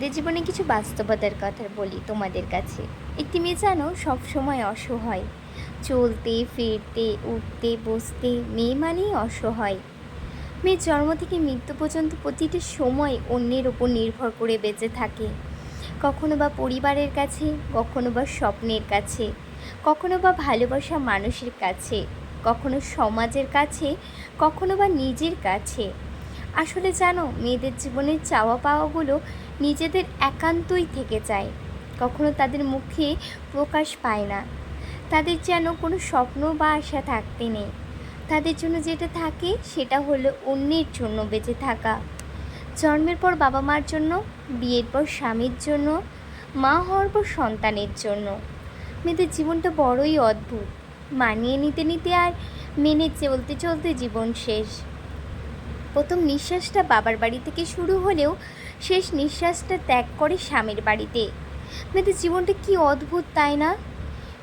মেয়েদের জীবনে কিছু বাস্তবতার কথা বলি তোমাদের কাছে। একটি মেয়ে জানো, সবসময় অসহায়। চলতে, ফিরতে, উঠতে, বসতে মেয়ে মানেই অসহায়। মেয়ের জন্ম থেকে মৃত্যু পর্যন্ত প্রতিটা সময় অন্যের ওপর নির্ভর করে বেঁচে থাকে। কখনো বা পরিবারের কাছে, কখনো বা স্বপ্নের কাছে, কখনো বা ভালোবাসা মানুষের কাছে, কখনো সমাজের কাছে, কখনো বা নিজের কাছে। আসলে জানো, মেয়েদের জীবনের চাওয়া পাওয়াগুলো নিজেদের একান্তই থেকে যায়। কখনো তাদের মুখে প্রকাশ পায় না। তাদের যেন কোনো স্বপ্ন বা আশা থাকতে নেই। তাদের জন্য যেটা থাকে, সেটা হলো অন্যের জন্য বেঁচে থাকা। জন্মের পর বাবা মার জন্য, বিয়ের পর স্বামীর জন্য, মা হওয়ার পর সন্তানের জন্য। মেয়েদের জীবনটা বড়ই অদ্ভুত। মানিয়ে নিতে নিতে আর মেনে চলতে চলতে জীবন শেষ। প্রথম নিঃশ্বাসটা বাবার বাড়ি থেকে শুরু হলেও শেষ নিঃশ্বাসটা ত্যাগ করে স্বামীর বাড়িতে। মেয়েদের জীবনটা কি অদ্ভুত, তাই না?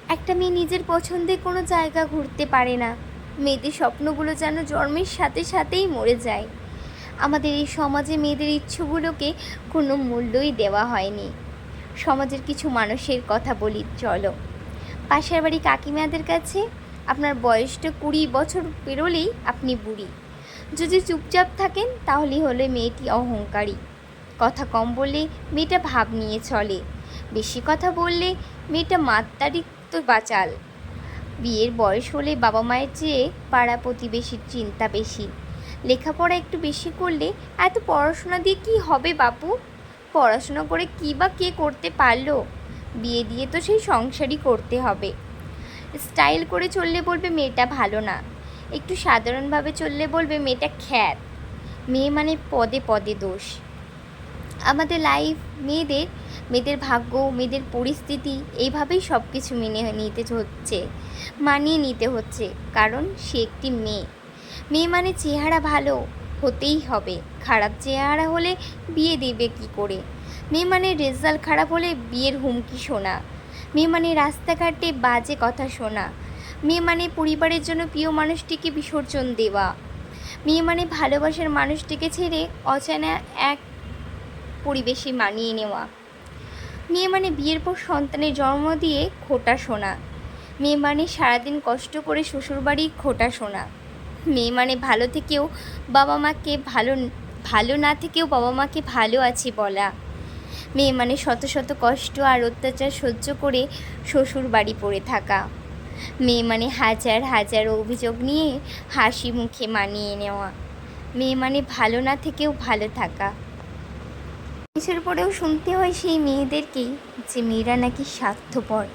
একটা মেয়ে নিজের পছন্দে কোনো জায়গা ঘুরতে পারে না। মেয়েদের স্বপ্নগুলো যেন জন্মের সাথে সাথেই মরে যায়। আমাদের এই সমাজে মেয়েদের ইচ্ছুগুলোকে কোনো মূল্যই দেওয়া হয়নি। সমাজের কিছু মানুষের কথা বলি, চলো। পাশের বাড়ি কাকিমাদের কাছে আপনার বয়সটা কুড়ি বছর পেরোলেই আপনি বুড়ি। যদি চুপচাপ থাকেন, তাহলেই হলো মেয়েটি অহংকারী। কথা কম বললে মেয়েটা ভাব নিয়ে চলে। বেশি কথা বললে মেয়েটা মাত্রারিক্ত বাচাল। বিয়ের বয়স হলে বাবা মায়ের চেয়ে পাড়া প্রতিবেশীর চিন্তা বেশি। লেখাপড়া একটু বেশি করলে এত পড়াশোনা দিয়ে কি হবে বাপু? পড়াশোনা করে কী বা কে করতে পারল? বিয়ে দিয়ে তো সেই সংসারই করতে হবে। স্টাইল করে চললে বলবে মেয়েটা ভালো না। একটু সাধারণভাবে চললে বলবে মেয়েটা খ্যাত। মেয়ে মানে পদে পদে দোষ। আমাদের লাইফ মেয়েদের মেয়েদের ভাগ্য, মেয়েদের পরিস্থিতি, এইভাবেই সব কিছু মেনে নিতে হচ্ছে, মানিয়ে নিতে হচ্ছে, কারণ সে একটি মেয়ে। মেয়ে মানে চেহারা ভালো হতেই হবে, খারাপ চেহারা হলে বিয়ে দেবে কি করে? মেয়ে মানে রেজাল্ট খারাপ হলে বিয়ের হুমকি শোনা। মেয়ে মানে রাস্তাঘাটে বাজে কথা শোনা। মেয়ে মানে পরিবারের জন্য প্রিয় মানুষটিকে বিসর্জন দেওয়া। মেয়ে মানে ভালোবাসার মানুষটিকে ছেড়ে অচেনা এক পরিবেশে মানিয়ে নেওয়া। মেয়ে মানে বিয়ের পর সন্তানের জন্ম দিয়ে খোটা শোনা। মেয়ে মানে সারাদিন কষ্ট করে শ্বশুরবাড়ি খোটা শোনা। মেয়ে মানে ভালো থেকেও বাবা মাকে ভালো ভালো না থেকেও বাবা মাকে ভালো আছি বলা। মেয়ে মানে শত শত কষ্ট আর অত্যাচার সহ্য করে শ্বশুর বাড়ি পড়ে থাকা। মেয়ে মানে হাজার হাজার অভিযোগ নিয়ে হাসি মুখে মানিয়ে নেওয়া। মেয়ে মানে ভালো না থেকেও ভালো থাকা। কিছুর পরেও শুনতে হয় সেই মেয়েদেরকেই যে মেয়েরা নাকি স্বার্থপর।